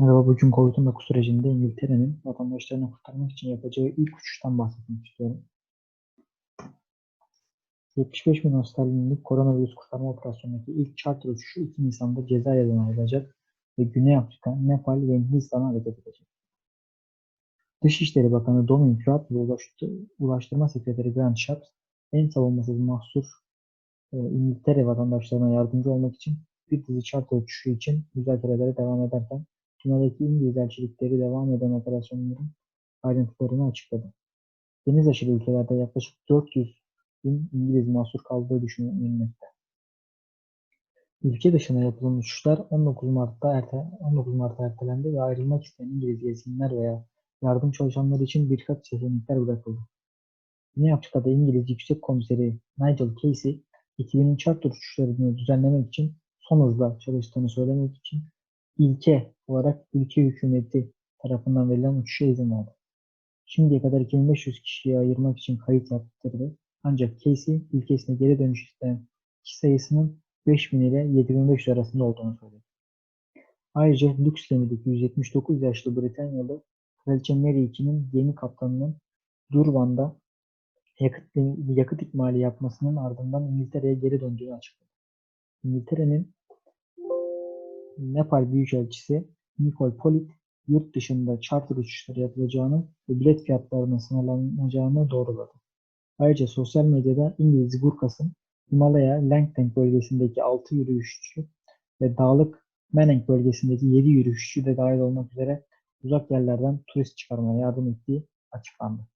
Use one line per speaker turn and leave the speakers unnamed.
Merhaba, bugün Covid-19 sürecinde İngiltere'nin vatandaşlarını kurtarmak için yapacağı ilk uçuştan bahsetmek istiyorum. 75 milyon sterlinlik koronavirüs kurtarma operasyonundaki ilk charter uçuşu 2 Nisan'da Cezayir'den ayrılacak ve Güney Afrika, Nepal ve Hindistan'a hareket edecek. Dışişleri Bakanı Dominic Raab ve Ulaştırma Sekreteri Grant Shapps, en savunmasız mahsur e, İngiltere vatandaşlarına yardımcı olmak için bir dizi charter uçuşu için müzakerelere devam ederken, dünyadaki İngiliz elçilikleri devam eden operasyonların ayrıntılarını açıkladı. Deniz aşırı ülkelerde yaklaşık 400 bin İngiliz mahsur kaldığı düşünülmekte. Ülke dışına yapılan uçuşlar 19 Mart'ta erte, 19 Mart'ta ertelendi ve ayrılmak isteyen İngiliz gezginler veya yardım çalışanları için birkaç seçenekler bırakıldı. Güney Afrika'da İngiliz Yüksek Komiseri Nigel Casey, ekibinin charter uçuşlarını düzenlemek için son hızla çalıştığını söylemek için ilke olarak ülke hükümeti tarafından verilen uçuşa izin verdi. Şimdiye kadar 2500 kişiyi ayırmak için kayıt yaptırdı. Ancak Casey ülkesine geri dönüş isteyen kişi sayısının 5000 ile 7500 arasında olduğunu söyledi. Ayrıca lüks gemideki 179 yaşlı Britanyalı Kraliçe Mary II'nin gemi kaptanının Durban'da yakıt, yakıt ikmali yapmasının ardından İngiltere'ye geri döndüğünü açıkladı. İngiltere'nin Nepal Büyükelçisi Nicole Pollitt, yurt dışında charter uçuşları yapılacağını ve bilet fiyatlarının sınırlanacağını doğruladı. Ayrıca sosyal medyada İngiliz Gurkhas'ın Himalaya Langtang bölgesindeki 6 yürüyüşçü ve dağlık Meneng bölgesindeki 7 yürüyüşçü de dahil olmak üzere uzak yerlerden turist çıkarmaya yardım ettiği açıklandı.